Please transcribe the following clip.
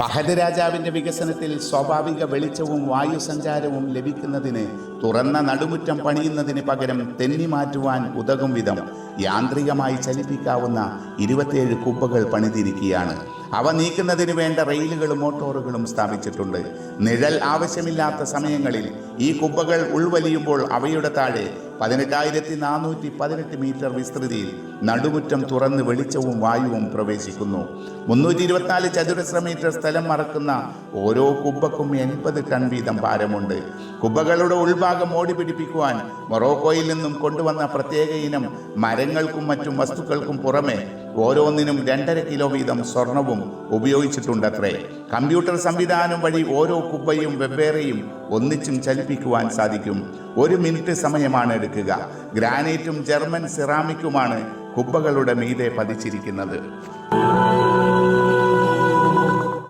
ഫഹദ് രാജാവിന്റെ വികസനത്തിൽ സ്വാഭാവിക വെളിച്ചവും വായുസഞ്ചാരവും ലഭിക്കുന്നതിന് തുറന്ന നടുമുറ്റം പണിയുന്നതിന് പകരം തെന്നി മാറ്റുവാൻ ഉതകും വിധം യാന്ത്രികമായി ചലിപ്പിക്കാവുന്ന ഇരുപത്തിയേഴ് കുപ്പകൾ പണിതിരിക്കുകയാണ്. അവ നീക്കുന്നതിന് വേണ്ട റെയിലുകളും മോട്ടോറുകളും സ്ഥാപിച്ചിട്ടുണ്ട്. നിഴൽ ആവശ്യമില്ലാത്ത സമയങ്ങളിൽ ഈ കുബ്ബകൾ ഉൾവലിയുമ്പോൾ അവയുടെ താഴെ പതിനെട്ടായിരത്തി നാനൂറ്റി പതിനെട്ട് മീറ്റർ വിസ്തൃതിയിൽ നടുമുറ്റം തുറന്ന് വെളിച്ചവും വായുവും പ്രവേശിക്കുന്നു. മുന്നൂറ്റി ഇരുപത്തിനാല് ചതുരശ്ര മീറ്റർ സ്ഥലം മറക്കുന്ന ഓരോ കുബ്ബക്കും എൺപത് ടൺ വീതം ഭാരമുണ്ട്. കുബ്ബകളുടെ ഉൾഭാഗം ഓടിപിടിപ്പിക്കുവാൻ മൊറോക്കോയിൽ നിന്നും കൊണ്ടുവന്ന പ്രത്യേക ഇനം മരങ്ങൾക്കും മറ്റും വസ്തുക്കൾക്കും പുറമെ ഓരോന്നിനും രണ്ടര കിലോ വീതം സ്വർണവും ഉപയോഗിച്ചിട്ടുണ്ടത്രേ. കമ്പ്യൂട്ടർ സംവിധാനം വഴി ഓരോ കുബ്ബയും വെവ്വേറെയും ഒന്നിച്ചും ചലിപ്പിക്കുവാൻ സാധിക്കും. ഒരു മിനിറ്റ് സമയമാണ് എടുക്കുക. ഗ്രാനൈറ്റും ജർമ്മൻ സിറാമിക്കുമാണ് കുബ്ബകളുടെ മീതെ പതിച്ചിരിക്കുന്നത്.